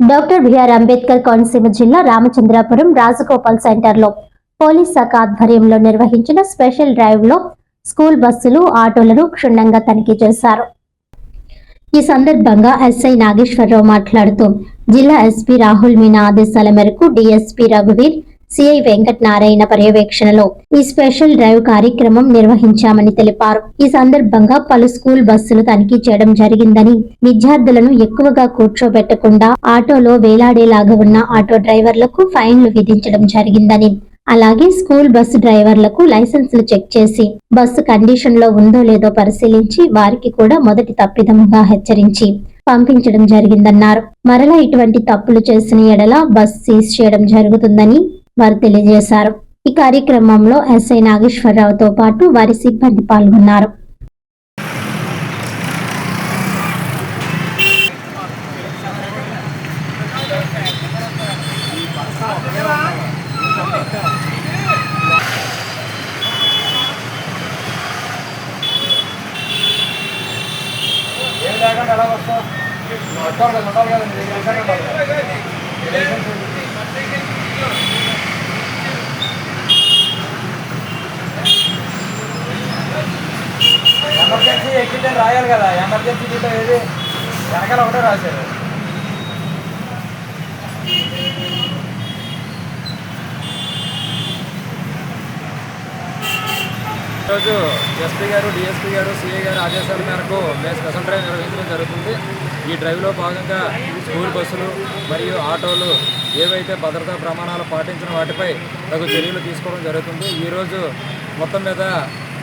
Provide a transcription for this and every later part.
Doctor BR Ambedkar Konaseema జిల్లా రామచంద్రాపురం రాజగోపాల్ సెంటర్లో police శాఖ ఆధ్వర్యంలో నిర్వహించిన స్పెషల్ డ్రైవ్లో స్కూల్ బస్సులు ఆటోలను క్షుణ్ణంగా తనిఖీ చేశారు. ఈ సందర్భంగా ఎస్ఐ నాగేశ్వరరావు మాట్లాడుతూ జిల్లా ఎస్పీ రాహుల్ మీనా ఆదేశాల మేరకు డిఎస్పీ రఘువీర్ సిఐ వెంకట్ నారాయణ పర్యవేక్షణలో ఈ స్పెషల్ డ్రైవ్ కార్యక్రమం నిర్వహించామని తెలిపారు. ఈ సందర్భంగా పలు స్కూల్ బస్సులు తనిఖీ చేయడం జరిగిందని విద్యార్థులను ఎక్కువగా కూర్చోబెట్టకుండా ఆటోలో వేలాడేలాగా ఉన్న ఆటో డ్రైవర్లకు ఫైన్లు విధించడం జరిగిందని అలాగే స్కూల్ బస్సు డ్రైవర్లకు లైసెన్సులు చెక్ చేసి బస్సు కండిషన్లో ఉందో లేదో పరిశీలించి వారికి కూడా మొదటి తప్పిదముగా హెచ్చరించి పంపించడం జరిగిందన్నారు. మరలా ఇటువంటి తప్పులు చేసిన ఎడల బస్ సీజ్ చేయడం జరుగుతుందని వారు తెలియజేశారు. ఈ కార్యక్రమంలో ఎస్ఐ నాగేశ్వరరావుతో పాటు వారి సిబ్బంది పాల్గొన్నారు. ఎలా వస్తావు? ఎమర్జెన్సీ ఎక్కితే రాయాలి కదా. ఎమర్జెన్సీ డీటెయిల్ ఏది? వెనకాల ఒకటే రాశారు. ఈరోజు ఎస్పీ గారు డిఎస్పీ గారు సీఏ గారు ఆదేశాల మేరకు మేము స్పెషల్ డ్రైవ్ నిర్వహించడం జరుగుతుంది. ఈ డ్రైవ్లో భాగంగా స్కూల్ బస్సులు మరియు ఆటోలు ఏవైతే భద్రతా ప్రమాణాలు పాటించిన వాటిపై తగు చర్యలు తీసుకోవడం జరుగుతుంది. ఈరోజు మొత్తం మీద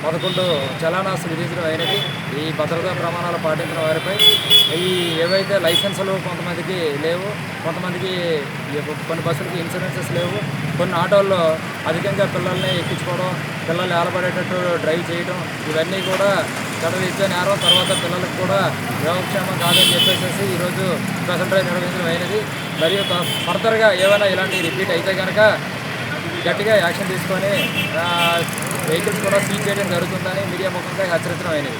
పదకొండు చలానాస్ విధించడం అయినది ఈ భద్రతా ప్రమాణాలు పాటించిన వారిపై ఈ ఏవైతే లైసెన్సులు కొంతమందికి లేవు కొంతమందికి కొన్ని బస్సులకి ఇన్సూరెన్సెస్ లేవు కొన్ని ఆటోల్లో అధికంగా పిల్లల్ని ఎక్కించుకోవడం పిల్లల్ని ఆలపడేటట్టు డ్రైవ్ చేయడం ఇవన్నీ కూడా చట్టరీత్యా నేరం తర్వాత పిల్లలకు కూడా యోగక్షేమం కాదని చెప్పేసి ఈరోజు స్పెషల్ డ్రైవ్ నిర్వహించడం అయినది. మరియు ఫర్దర్గా ఏమైనా ఇలాంటి రిపీట్ అయితే కనుక గట్టిగా యాక్షన్ తీసుకొని వెహికల్స్ కూడా సీజ్ చేయడం జరుగుతుందని మీడియా ముఖంగా హెచ్చరించడం అయినది